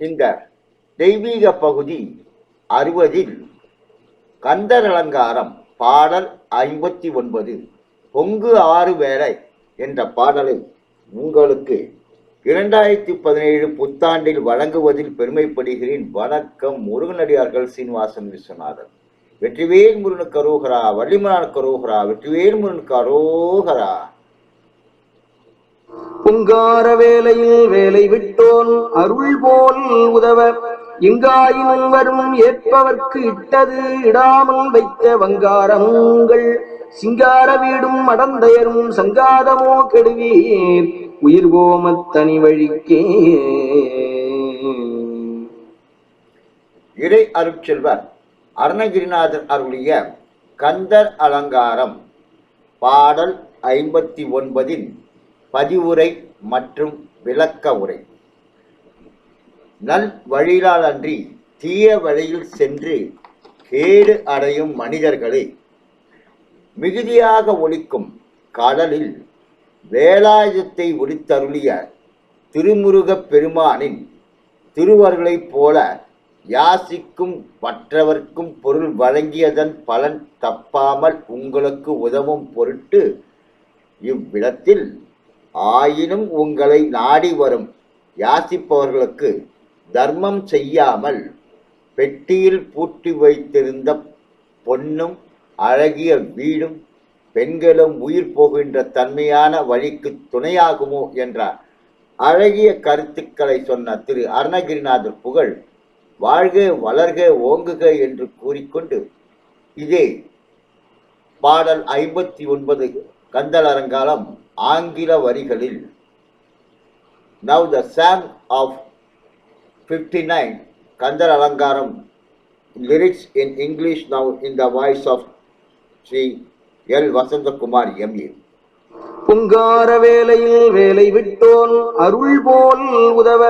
இந்த தெய்வீக பகுதி அறுபதில் கந்தர் அலங்காரம் பாடல் ஐம்பத்தி ஒன்பது பொங்கு ஆறு வேளை என்ற பாடலை உங்களுக்கு இரண்டாயிரத்தி பதினேழு புத்தாண்டில் வழங்குவதில் பெருமைப்படுகிறேன். வணக்கம் முருகனடியார்கள் சீனிவாசன் விஸ்வநாதன். வெற்றிவேல் முருகனுக்கு அரோகரா வள்ளிமலானுக்கு அரோகரா வெற்றிவேல் முருகனுக்கு அரோகரா புங்கார வேலையில் வேலை விட்டோன் அருள் போல் உதவ எங்காயினும் வரும் ஏற்பவர்க்கு இட்டது இடாமல் வைத்த வங்காரங்கள். சிங்கார வீடும் அடந்தையரும் சங்காதமோ கெடுவீர் உயிர் கோமத் தனி வழிக்கே இறை அருட்செல்வர் அருணகிரிநாதர் அருளிய கந்தர் அலங்காரம் பாடல் ஐம்பத்தி ஒன்பதின் பதிவுரை மற்றும் விளக்க உரை. நல் வழியிலால் அன்றி தீய வழியில் சென்று கேடு அடையும் மனிதர்களை மிகுதியாக ஒழிக்கும் கடலில் வேலாயுதத்தை ஒளித்தருளிய திருமுருகப் பெருமானின் திருவர்களைப் போல யாசிக்கும் மற்றவர்க்கும் பொருள் வழங்கியதன் பலன் தப்பாமல் உங்களுக்கு உதவும் பொருட்டு இவ்விடத்தில் ஆயினும் உங்களை நாடி வரும் யாசிப்பவர்களுக்கு தர்மம் செய்யாமல் பெட்டியில் பூட்டி வைத்திருந்த பொன்னும் அழகிய வீடும் பெண்களும் உயிர் போகின்ற தன்மையான வழிக்கு துணையாகுமோ என்ற அழகிய கருத்துக்களை சொன்ன திரு அருணகிரிநாதர் புகழ் வாழ்க வளர்க ஓங்குக என்று கூறிக்கொண்டு இதே பாடல் ஐம்பத்தி ஒன்பது கந்தல் அலங்காரம் ஆங்கில வரிகளில் now the song of fifty nine Kandhal Alangaram lyrics in English now in the voice of Sri L Vasanthakumar MA புங்கார வேலையில் வேலை விட்டோன் அருள் போல் உதவ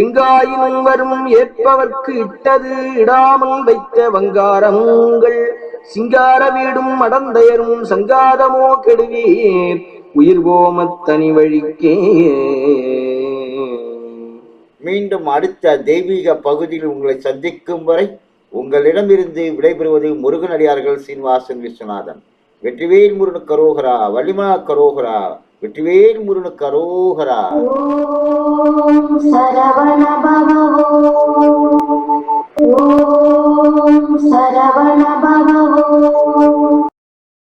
எங்காயினும் வரும் ஏற்பவர்க்கு இட்டது இடாமல் வைத்த வங்காரங்கள். சிங்கார வீடும் அடந்தையரும் சங்காதமோ கெடுவீர். உயிர் கோமத்தனி வழிக்கே. மீண்டும் அடுத்த தெய்வீக பகுதியில் உங்களை சந்திக்கும் வரை உங்களிடமிருந்து விடைபெறுவது முருகனடியார்கள் சீனிவாசன் விஸ்வநாதன். வெற்றிவேல் முருகன் கரோகரா வள்ளிமா கரோகரா. வெற்றிவேல் முருகனு கரோகரா சரவண பவோ